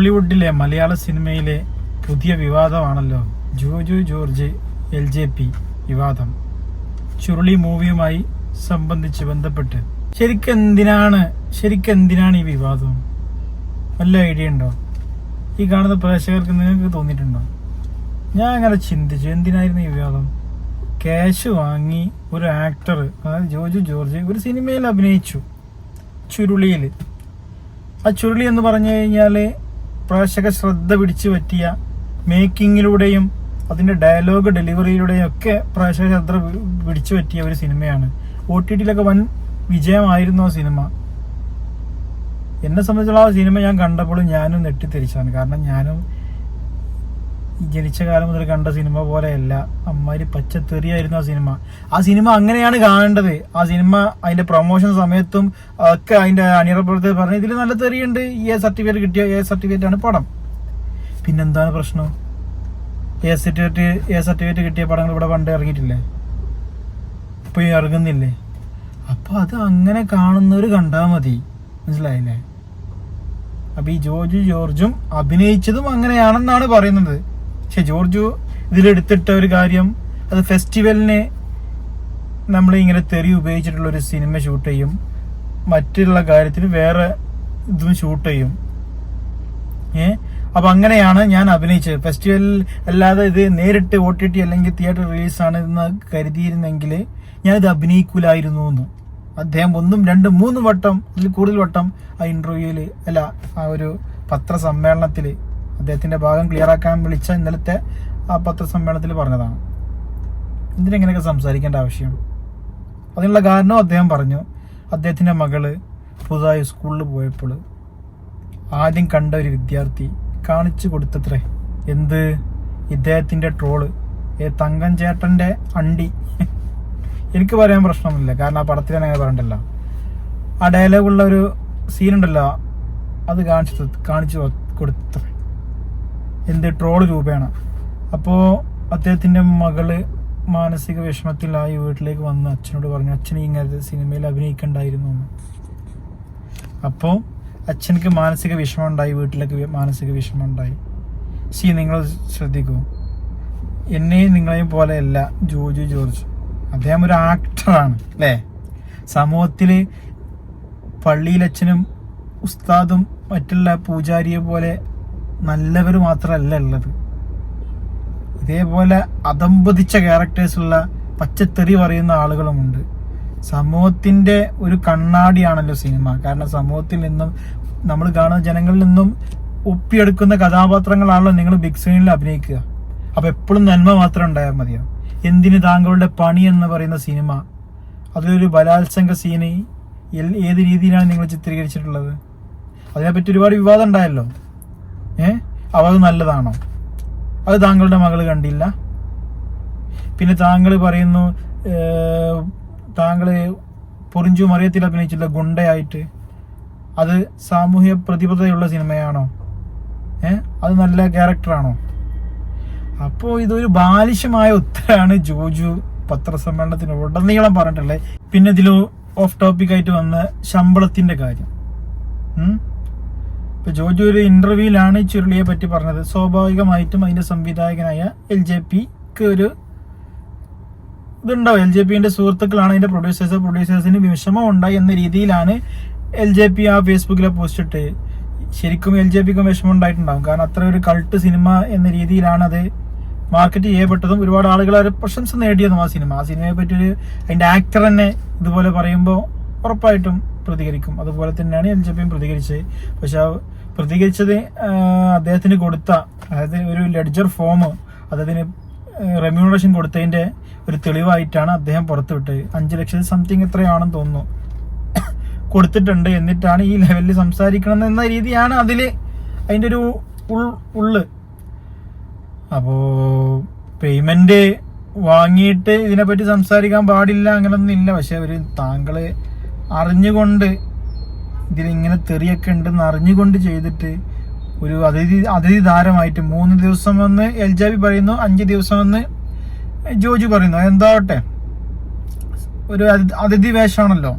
മോളിവുഡിലെ മലയാള സിനിമയിലെ പുതിയ വിവാദമാണല്ലോ. Joju George L J P വിവാദം. ചുരുളി മൂവിയുമായി സംബന്ധിച്ച് ബന്ധപ്പെട്ട്. ശരിക്കെന്തിനാണ് ശരിക്കെന്തിനാണ് ഈ വിവാദം? വല്ല ഐഡിയ ഉണ്ടോ? ഈ കാണുന്ന പ്രേക്ഷകർക്ക് നിങ്ങൾക്ക് തോന്നിയിട്ടുണ്ടോ? ഞാൻ അങ്ങനെ ചിന്തിച്ചു എന്തിനായിരുന്നു ഈ വിവാദം? ക്യാഷ് വാങ്ങി ഒരു ആക്ടർ അതായത് ജോജു ജോർജ് ഒരു സിനിമയിൽ അഭിനയിച്ചു ചുരുളിയിൽ. ആ ചുരുളി എന്ന് പറഞ്ഞു കഴിഞ്ഞാൽ പ്രേക്ഷക ശ്രദ്ധ പിടിച്ചു പറ്റിയ മേക്കിങ്ങിലൂടെയും അതിന്റെ ഡയലോഗ് ഡെലിവറിയിലൂടെയും ഒക്കെ പ്രേക്ഷക ശ്രദ്ധ പിടിച്ചു പറ്റിയ ഒരു സിനിമയാണ്. ഒ ടി ടിയിലൊക്കെ വൻ വിജയമായിരുന്നു ആ സിനിമ. എന്നെ സംബന്ധിച്ചുള്ള ആ സിനിമ ഞാൻ കണ്ടപ്പോൾ ഞാനും നെട്ടിത്തിരിച്ചാണ് കാരണം ഞാനും ജനിച്ച കാലം മുതൽ കണ്ട സിനിമ പോലെയല്ല. അമ്മാതിരി പച്ചത്തെറിയായിരുന്നു ആ സിനിമ. ആ സിനിമ അങ്ങനെയാണ് കാണേണ്ടത്. ആ സിനിമ അതിന്റെ പ്രൊമോഷൻ സമയത്തും ഒക്കെ അതിന്റെ അണിയറപ്പുറത്ത് പറഞ്ഞ ഇതിൽ നല്ല തെറിയുണ്ട്. എ സർട്ടിഫിക്കറ്റ് കിട്ടിയ എ സർട്ടിഫിക്കറ്റ് ആണ് പടം. പിന്നെന്താണ് പ്രശ്നം? എ സർട്ടിഫിക്കറ്റ് എ സർട്ടിഫിക്കറ്റ് കിട്ടിയ പടങ്ങൾ ഇവിടെ പണ്ട് ഇറങ്ങിയിട്ടില്ലേ? ഇപ്പൊ ഇറങ്ങുന്നില്ലേ? അപ്പൊ അത് അങ്ങനെ കാണുന്നവര് കണ്ടാ മതി. മനസ്സിലായില്ലേ? അപ്പൊ ഈ ജോർജ് ജോർജും അഭിനയിച്ചതും അങ്ങനെയാണെന്നാണ് പറയുന്നത്. പക്ഷെ ജോർജു ഇതിലെടുത്തിട്ട ഒരു കാര്യം അത് ഫെസ്റ്റിവലിനെ നമ്മൾ ഇങ്ങനെ തെറി ഉപയോഗിച്ചിട്ടുള്ള ഒരു സിനിമ ഷൂട്ട് ചെയ്യും. മറ്റുള്ള കാര്യത്തിന് വേറെ ഇതും ഷൂട്ട് ചെയ്യും. ഏ? അപ്പൊ അങ്ങനെയാണ് ഞാൻ അഭിനയിച്ചത്. ഫെസ്റ്റിവൽ അല്ലാതെ ഇത് നേരിട്ട് ഒ ടി ടി അല്ലെങ്കിൽ തിയേറ്റർ റിലീസ് ആണ് എന്ന് കരുതിയിരുന്നെങ്കിൽ ഞാൻ ഇത് അഭിനയിക്കൂലായിരുന്നു എന്ന് അദ്ദേഹം ഒന്നും രണ്ടും മൂന്ന് വട്ടം ഇതിൽ കൂടുതൽ വട്ടം ആ ഇന്റർവ്യൂയിൽ അല്ല ആ ഒരു പത്രസമ്മേളനത്തിൽ അദ്ദേഹത്തിന്റെ ഭാഗം ക്ലിയർ ആക്കാൻ വിളിച്ച ഇന്നലത്തെ ആ പത്രസമ്മേളനത്തിൽ പറഞ്ഞതാണ്. എന്തിനെങ്ങനെയൊക്കെ സംസാരിക്കേണ്ട ആവശ്യം? അതിനുള്ള കാരണം അദ്ദേഹം പറഞ്ഞു അദ്ദേഹത്തിന്റെ മകൾ പുതുതായി സ്കൂളിൽ പോയപ്പോൾ ആദ്യം കണ്ട ഒരു വിദ്യാർത്ഥി കാണിച്ചു കൊടുത്തത്രേ. എന്ത്? ഇദ്ദേഹത്തിന്റെ ട്രോൾ ഏ തങ്കം ചേട്ടന്റെ അണ്ടി. എനിക്ക് പറയാൻ പ്രശ്നമൊന്നുമില്ല കാരണം ആ പടത്തിൽ അങ്ങനെ പറയണ്ടല്ലോ. ആ ഡയലോഗുള്ള ഒരു സീനുണ്ടല്ലോ അത് കാണിച്ചു കാണിച്ചു കൊടുത്തത്രേ. എന്ത് ട്രോൾ രൂപയാണ്. അപ്പോൾ അദ്ദേഹത്തിന്റെ മകൾ മാനസിക വിഷമത്തിലായി വീട്ടിലേക്ക് വന്ന് അച്ഛനോട് പറഞ്ഞു അച്ഛൻ ഇങ്ങനത്തെ സിനിമയിൽ അഭിനയിക്കണ്ടായിരുന്നു. എന്ന് അപ്പോൾ അച്ഛനക്ക് മാനസിക വിഷമം ഉണ്ടായി വീട്ടിലേക്ക് മാനസിക വിഷമം ഉണ്ടായി സി നിങ്ങൾ ശ്രദ്ധിക്കൂ. എന്നെയും നിങ്ങളെയും പോലെയല്ല ജോജു ജോർജ്. അദ്ദേഹം ഒരു ആക്ടറാണ് അല്ലേ? സമൂഹത്തിൽ പള്ളിയിലച്ഛനും ഉസ്താദും മറ്റുള്ള പൂജാരിയെ പോലെ നല്ലവർ മാത്രമല്ല ഉള്ളത്. ഇതേപോലെ അതമ്പതിച്ച ക്യാരക്ടേഴ്സുള്ള പച്ചത്തെറി പറയുന്ന ആളുകളുമുണ്ട്. സമൂഹത്തിന്റെ ഒരു കണ്ണാടിയാണല്ലോ സിനിമ കാരണം സമൂഹത്തിൽ നിന്നും നമ്മൾ കാണുന്ന ജനങ്ങളിൽ നിന്നും ഒപ്പിയെടുക്കുന്ന കഥാപാത്രങ്ങളാണല്ലോ നിങ്ങൾ ബിഗ് സ്ക്രീനിൽ അഭിനയിക്കുക. അപ്പൊ എപ്പോഴും നന്മ മാത്രം ഉണ്ടായാൽ മതിയോ? എന്തിന് താങ്കളുടെ പണി എന്ന് പറയുന്ന സിനിമ അതിലൊരു ബലാത്സംഗ സീന് ഏത് രീതിയിലാണ് നിങ്ങൾ ചിത്രീകരിച്ചിട്ടുള്ളത്? അതിനെപ്പറ്റി ഒരുപാട് വിവാദം ഉണ്ടായല്ലോ. ഏ? അത് നല്ലതാണോ? അത് താങ്കളുടെ മകൾ കണ്ടില്ല. പിന്നെ താങ്കൾ പറയുന്നു താങ്കൾ പൊറിഞ്ചു മറിയത്തിൽ അഭിനയിച്ചില്ല ഗുണ്ടയായിട്ട്. അത് സാമൂഹ്യ പ്രതിബദ്ധതയുള്ള സിനിമയാണോ? ഏ? അത് നല്ല ക്യാരക്ടറാണോ? അപ്പോ ഇതൊരു ബാലിശമായ ഉത്തരാണ് ജോജു പത്രസമ്മേളനത്തിന് ഉടനീളം പറഞ്ഞിട്ടുള്ളത്. പിന്നെ ഇതിൽ ഓഫ് ടോപ്പിക് ആയിട്ട് വന്ന ശമ്പളത്തിന്റെ കാര്യം. ഇപ്പൊ ജോജു ഒരു ഇന്റർവ്യൂവിലാണ് ഈ ചുരുളിയെ പറ്റി പറഞ്ഞത്. സ്വാഭാവികമായിട്ടും അതിന്റെ സംവിധായകനായ എൽ ജെ പിക്ക് ഒരു ഇതുണ്ടാവും എൽ ജെ പിന്റെ സുഹൃത്തുക്കളാണ് അതിന്റെ പ്രൊഡ്യൂസേഴ്സ് പ്രൊഡ്യൂസേഴ്സിന് വിഷമം ഉണ്ടായി എന്ന രീതിയിലാണ് എൽ ജെ പി ആ ഫേസ്ബുക്കിലെ പോസ്റ്റ് ഇട്ട്. ശരിക്കും എൽ ജെ പിക്കും വിഷമം ഉണ്ടായിട്ടുണ്ടാവും. കാരണം അത്ര ഒരു കൾട്ട് സിനിമ എന്ന രീതിയിലാണ് അത് മാർക്കറ്റ് ചെയ്യപ്പെട്ടതും ഒരുപാട് ആളുകൾ ഒരു പ്രശംസ നേടിയതും ആ സിനിമ ആ സിനിമയെ പറ്റി ഒരു അതിന്റെ ആക്ടർ തന്നെ ഇതുപോലെ പറയുമ്പോൾ ഉറപ്പായിട്ടും പ്രതികരിക്കും. അതുപോലെ തന്നെയാണ് എൽ ജെ പിയും പ്രതികരിച്ചത്. പക്ഷെ പ്രതികരിച്ചത് അദ്ദേഹത്തിന് കൊടുത്ത അതായത് ഒരു ലെഡ്ജർ ഫോം അദ്ദേഹത്തിന് റെമ്യൂണറേഷൻ കൊടുത്തതിന്റെ ഒരു തെളിവായിട്ടാണ് അദ്ദേഹം പുറത്തുവിട്ടത്. അഞ്ച് ലക്ഷം സംതിങ് എത്രയാണെന്ന് തോന്നുന്നു. കൊടുത്തിട്ടുണ്ട്. എന്നിട്ടാണ് ഈ ലെവലിൽ സംസാരിക്കണം എന്ന രീതിയാണ് അതിൽ അതിന്റെ ഒരു ഉൾ ഉള്ള്. അപ്പോ പേയ്മെന്റ് വാങ്ങിയിട്ട് ഇതിനെപ്പറ്റി സംസാരിക്കാൻ പാടില്ല അങ്ങനൊന്നും ഇല്ല. പക്ഷെ ഒരു താങ്കൾ അറിഞ്ഞുകൊണ്ട് ഇതിൽ ഇങ്ങനെ തെറിയൊക്കെ ഉണ്ടെന്ന് അറിഞ്ഞുകൊണ്ട് ചെയ്തിട്ട് ഒരു അതിഥി അതിഥി താരമായിട്ട് മൂന്ന് ദിവസം വന്ന് എൽ ജാബി പറയുന്നു അഞ്ച് ദിവസം വന്ന് ജോജു പറയുന്നു. എന്താവട്ടെ ഒരു അതി- അതിഥി വേഷമാണല്ലോ.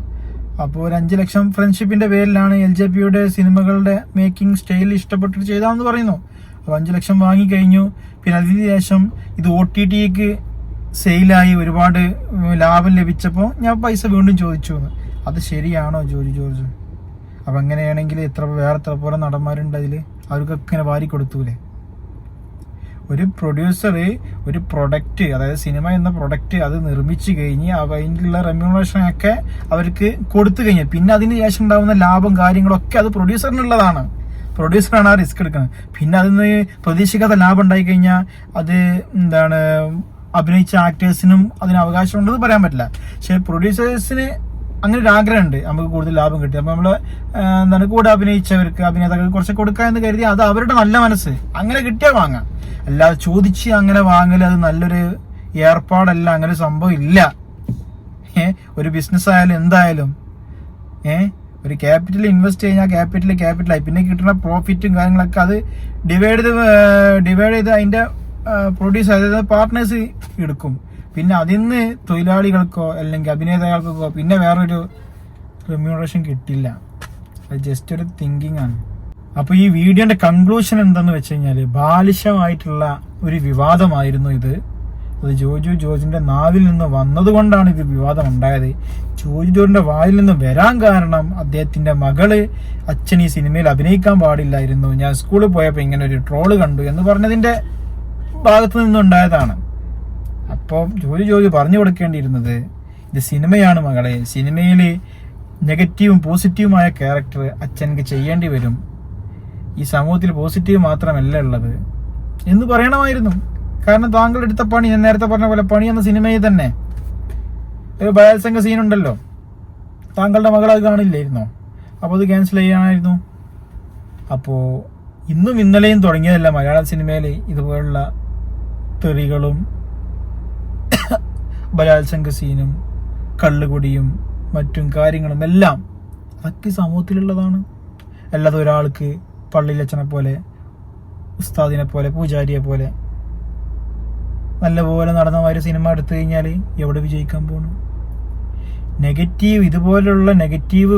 അപ്പോൾ ഒരു അഞ്ച് ലക്ഷം ഫ്രണ്ട്ഷിപ്പിന്റെ പേരിലാണ് എൽ ജെ പിയുടെ സിനിമകളുടെ മേക്കിംഗ് സ്റ്റൈൽ ഇഷ്ടപ്പെട്ടിട്ട് ചെയ്താന്ന് പറയുന്നു. അപ്പോൾ അഞ്ച് ലക്ഷം വാങ്ങിക്കഴിഞ്ഞു പിന്നെ അതിന് ശേഷം ഇത് ഒ ടി ടിക്ക് സെയിലായി ഒരുപാട് ലാഭം ലഭിച്ചപ്പോൾ ഞാൻ പൈസ വീണ്ടും ചോദിച്ചു എന്ന്. അത് ശരിയാണോ ജോർജ് ജോർജ്? അപ്പം അങ്ങനെയാണെങ്കിൽ എത്ര വേറെ എത്ര പോലെ നടന്മാരുണ്ട് അതിൽ അവർക്കൊക്കെ ഇങ്ങനെ വാരി കൊടുത്തൂലേ? ഒരു പ്രൊഡ്യൂസർ ഒരു പ്രൊഡക്റ്റ് അതായത് സിനിമ എന്ന പ്രൊഡക്റ്റ് അത് നിർമ്മിച്ചു കഴിഞ്ഞ് അതിനുള്ള റെമ്യൂണറേഷൻ ഒക്കെ അവർക്ക് കൊടുത്തു കഴിഞ്ഞു. പിന്നെ അതിന് ശേഷം ഉണ്ടാകുന്ന ലാഭം കാര്യങ്ങളൊക്കെ അത് പ്രൊഡ്യൂസറിനുള്ളതാണ് പ്രൊഡ്യൂസറാണ് ആ റിസ്ക് എടുക്കുന്നത്. പിന്നെ അതിന് പ്രതീക്ഷിക്കാത്ത ലാഭം ഉണ്ടായി കഴിഞ്ഞാൽ അത് എന്താണ് അഭിനയിച്ച ആക്ടേഴ്സിനും അതിന് അവകാശമുണ്ടെന്ന് പറയാൻ പറ്റില്ല. പക്ഷെ പ്രൊഡ്യൂസേഴ്സിന് അങ്ങനെ ഒരു ആഗ്രഹമുണ്ട് നമുക്ക് കൂടുതൽ ലാഭം കിട്ടി. അപ്പൊ നമ്മൾ എന്താണ് കൂടെ അഭിനയിച്ചവർക്ക് അഭിനേതാക്കൾക്ക് കുറച്ച് കൊടുക്കുക എന്ന് കരുതി അത് അവരുടെ നല്ല മനസ്സ്. അങ്ങനെ കിട്ടിയാൽ വാങ്ങാം. അല്ലാതെ ചോദിച്ച് അങ്ങനെ വാങ്ങൽ അത് നല്ലൊരു ഏർപ്പാടല്ല അങ്ങനെ സംഭവം ഇല്ല. ഒരു ബിസിനസ് ആയാലും എന്തായാലും ഏ ഒരു ക്യാപിറ്റൽ ഇൻവെസ്റ്റ് കഴിഞ്ഞാൽ ക്യാപിറ്റൽ ആയി. പിന്നെ കിട്ടുന്ന പ്രോഫിറ്റും കാര്യങ്ങളൊക്കെ അത് ഡിവൈഡ് ചെയ്ത് ഡിവൈഡ് ചെയ്ത് അതിന്റെ പ്രൊഡ്യൂസ് അതായത് പാർട്ട്നേഴ്സ് എടുക്കും. പിന്നെ അതിന്ന് തൊഴിലാളികൾക്കോ അല്ലെങ്കിൽ അഭിനേതാക്കൾക്കോ പിന്നെ വേറൊരു റെമ്യൂണറേഷൻ കിട്ടില്ല. അത് ജസ്റ്റ് ഒരു തിങ്കിങ് ആണ്. അപ്പോൾ ഈ വീഡിയോന്റെ കൺക്ലൂഷൻ എന്താന്ന് വെച്ച് കഴിഞ്ഞാൽ ബാലിശമായിട്ടുള്ള ഒരു വിവാദമായിരുന്നു ഇത്. അത് ജോജു ജോജിന്റെ നാവിൽ നിന്ന് വന്നതുകൊണ്ടാണ് ഇത് വിവാദം ഉണ്ടായത് ജോജു ജോജിന്റെ വായിൽ നിന്ന് വരാൻ കാരണം അദ്ദേഹത്തിന്റെ മകൾ അച്ഛൻ ഈ സിനിമയിൽ അഭിനയിക്കാൻ പാടില്ലായിരുന്നു. ഞാൻ സ്കൂളിൽ പോയപ്പോൾ ഇങ്ങനെ ഒരു ട്രോൾ കണ്ടു എന്ന് പറഞ്ഞതിന്റെ ഭാഗത്തു നിന്നുണ്ടായതാണ്. അപ്പോൾ ജോലി ജോലി പറഞ്ഞു കൊടുക്കേണ്ടിയിരുന്നത് ഇത് സിനിമയാണ് മകളെ. സിനിമയിൽ നെഗറ്റീവും പോസിറ്റീവുമായ ക്യാരക്ടർ അച്ഛനക്ക് ചെയ്യേണ്ടി വരും. ഈ സമൂഹത്തിൽ പോസിറ്റീവ് മാത്രമല്ല ഉള്ളത്. എന്ന് പറയണമായിരുന്നു. കാരണം താങ്കൾ എടുത്ത പണി ഞാൻ നേരത്തെ പറഞ്ഞ പോലെ പണി എന്ന സിനിമയിൽ തന്നെ. ഒരു ബലാത്സംഗ സീനുണ്ടല്ലോ താങ്കളുടെ മകൾ അത് കാണില്ലായിരുന്നോ? അപ്പോൾ അത് ക്യാൻസൽ ചെയ്യാനായിരുന്നു. അപ്പോൾ ഇന്നും ഇന്നലെയും തുടങ്ങിയതല്ല മലയാള സിനിമയിൽ ഇതുപോലുള്ള തെറികളും ബലാത്സംഗ സീനും കള്ളുകുടിയും മറ്റും കാര്യങ്ങളും എല്ലാം അതൊക്കെ സമൂഹത്തിലുള്ളതാണ്. അല്ലാതെ ഒരാൾക്ക് പള്ളിയിലച്ചനെ പോലെ ഉസ്താദിനെ പോലെ പൂജാരിയെ പോലെ നല്ലപോലെ നടന്ന ഒരു സിനിമ എടുത്തു കഴിഞ്ഞാൽ എവിടെ വിജയിക്കാൻ പോകണം നെഗറ്റീവ് ഇതുപോലുള്ള നെഗറ്റീവ്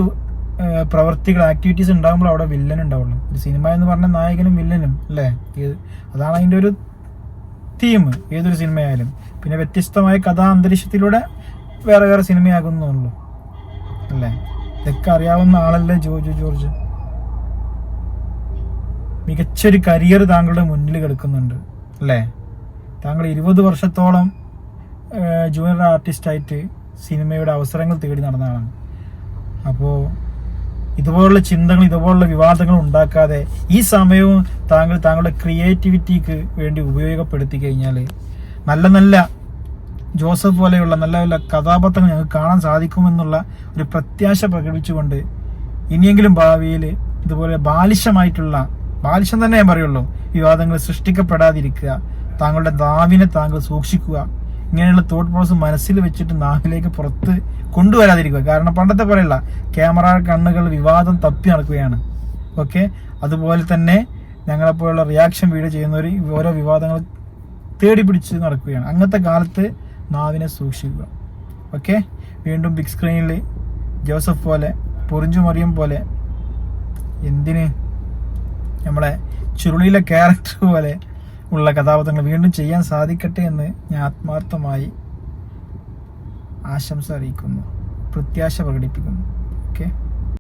പ്രവർത്തികൾ ആക്ടിവിറ്റീസ് ഉണ്ടാകുമ്പോൾ അവിടെ വില്ലൻ ഉണ്ടാവുള്ളൂ. ഒരു സിനിമ എന്ന് പറഞ്ഞ നായകനും വില്ലനും അല്ലേ? അതാണ് അതിന്റെ ഒരു തീം ഏതൊരു സിനിമയായാലും. പിന്നെ വ്യത്യസ്തമായ കഥാ അന്തരീക്ഷത്തിലൂടെ വേറെ വേറെ സിനിമയാകുന്നുള്ളൂ. അല്ലേ? ഇതൊക്കെ അറിയാവുന്ന ആളല്ലേ ജോർജ് ജോർജ്? മികച്ചൊരു കരിയർ താങ്കളുടെ മുന്നിൽ കിടക്കുന്നുണ്ട്. അല്ലേ? താങ്കൾ ഇരുപത് വർഷത്തോളം ജൂനിയർ ആർട്ടിസ്റ്റായിട്ട് സിനിമയുടെ അവസരങ്ങൾ തേടി നടന്ന ആളാണ് അപ്പോൾ ഇതുപോലുള്ള ചിന്തകൾ ഇതുപോലുള്ള വിവാദങ്ങൾ ഉണ്ടാക്കാതെ ഈ സമയവും താങ്കൾ താങ്കളുടെ ക്രിയേറ്റിവിറ്റിക്ക് വേണ്ടി ഉപയോഗപ്പെടുത്തി കഴിഞ്ഞാൽ നല്ല നല്ല ജോസഫ് പോലെയുള്ള നല്ല നല്ല കഥാപാത്രങ്ങൾ ഞങ്ങൾക്ക് കാണാൻ സാധിക്കുമെന്നുള്ള ഒരു പ്രത്യാശ പ്രകടിപ്പിച്ചുകൊണ്ട് ഇനിയെങ്കിലും ഭാവിയിൽ ഇതുപോലെ ബാലിശമായിട്ടുള്ള ബാലിശം തന്നെ ഞാൻ പറയുള്ളൂ വിവാദങ്ങൾ സൃഷ്ടിക്കപ്പെടാതിരിക്കുക താങ്കളുടെ ദാവിനെ താങ്കൾ സൂക്ഷിക്കുക ഇങ്ങനെയുള്ള തോട്ട് പ്രോസസ് മനസ്സിൽ വെച്ചിട്ട് നാവിലേക്ക് പുറത്ത് കൊണ്ടുവരാതിരിക്കുക. കാരണം പണ്ടത്തെ പോലെയല്ല ക്യാമറ കണ്ണുകൾ വിവാദം തപ്പി നടക്കുകയാണ്. ഓക്കെ അതുപോലെ തന്നെ ഞങ്ങളെപ്പോലുള്ള റിയാക്ഷൻ വീഡിയോ ചെയ്യുന്നവർ ഓരോ വിവാദങ്ങൾ തേടി പിടിച്ച് നടക്കുകയാണ്. അങ്ങനത്തെ കാലത്ത് നാവിനെ സൂക്ഷിക്കുക. ഓക്കെ വീണ്ടും ബിഗ് സ്ക്രീനിൽ ജോസഫ് പോലെ പൊറിഞ്ചു മറിയം പോലെ എന്തിന്? നമ്മളെ ചുരുളിയിലെ ക്യാരക്ടർ പോലെ ഉള്ള കഥാപാത്രങ്ങൾ വീണ്ടും ചെയ്യാൻ സാധിക്കട്ടെ എന്ന് ഞാൻ ആത്മാർത്ഥമായി ആശംസ അറിയിക്കുന്നു. പ്രത്യാശ പ്രകടിപ്പിക്കുന്നു.